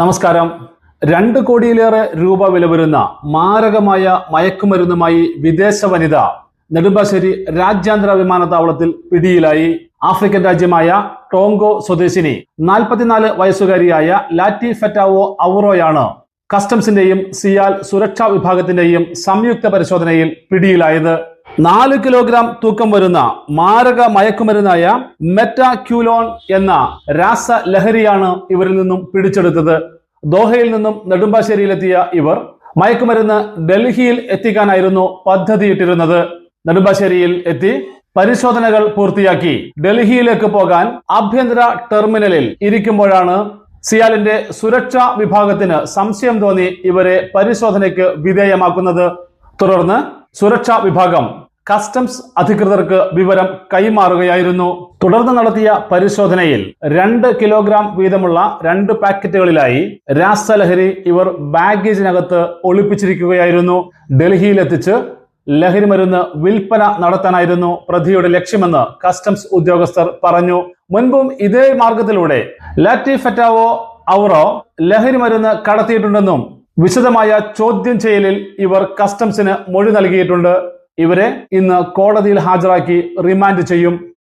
നമസ്കാരം. രണ്ട് കോടിയിലേറെ രൂപ വില വരുന്ന മാരകമായ മയക്കുമരുന്നുമായി വിദേശ വനിത നെടുമ്പാശ്ശേരി രാജ്യാന്തര വിമാനത്താവളത്തിൽ പിടിയിലായി. ആഫ്രിക്കൻ രാജ്യമായ ടോങ്കോ സ്വദേശിനി നാൽപ്പത്തിനാല് വയസ്സുകാരിയായ ലാറ്റി ഫെറ്റാവോ ഔറോയാണ് കസ്റ്റംസിന്റെയും സിയാൽ സുരക്ഷാ വിഭാഗത്തിന്റെയും സംയുക്ത പരിശോധനയിൽ പിടിയിലായത്. നാല് കിലോഗ്രാം തൂക്കം വരുന്ന മാരക മയക്കുമരുന്നായ മെറ്റാക്യൂലോൺ എന്ന രാസ ലഹരിയാണ് ഇവരിൽ നിന്നും പിടിച്ചെടുത്തത്. ദോഹയിൽ നിന്നും നെടുമ്പാശ്ശേരിയിലെത്തിയ ഇവർ മയക്കുമരുന്ന് ഡൽഹിയിൽ എത്തിക്കാനായിരുന്നു പദ്ധതിയിട്ടിരുന്നത്. നെടുമ്പാശ്ശേരിയിൽ എത്തി പരിശോധനകൾ പൂർത്തിയാക്കി. ഡൽഹിയിലേക്ക് പോകാൻ ആഭ്യന്തര ടെർമിനലിൽ ഇരിക്കുമ്പോഴാണ് സിയാലിന്റെ സുരക്ഷാ വിഭാഗത്തിന് സംശയം തോന്നി ഇവരെ പരിശോധനയ്ക്ക് വിധേയമാക്കുന്നത്. തുടർന്ന് സുരക്ഷാ വിഭാഗം കസ്റ്റംസ് അധികൃതർക്ക് വിവരം കൈമാറുകയായിരുന്നു. തുടർന്ന് നടത്തിയ പരിശോധനയിൽ രണ്ട് കിലോഗ്രാം വീതമുള്ള രണ്ട് പാക്കറ്റുകളിലായി രാസലഹരി ഇവർ ബാഗേജിനകത്ത് ഒളിപ്പിച്ചിരിക്കുകയായിരുന്നു. ഡൽഹിയിലെത്തിച്ച് ലഹരി മരുന്ന് വിൽപ്പന നടത്താനായിരുന്നു പ്രതിയുടെ ലക്ഷ്യമെന്ന് കസ്റ്റംസ് ഉദ്യോഗസ്ഥർ പറഞ്ഞു. മുൻപും ഇതേ മാർഗത്തിലൂടെ ലാറ്റി ഫെറ്റാവോ ഔറോ ലഹരി മരുന്ന് കടത്തിയിട്ടുണ്ടെന്നും വിശദമായ ചോദ്യം ചെയ്യലിൽ ഇവർ കസ്റ്റംസിന് മൊഴി നൽകിയിട്ടുണ്ട്. ഇവരെ ഇന്ന് കോടതിയിൽ ഹാജരാക്കി റിമാൻഡ് ചെയ്യും.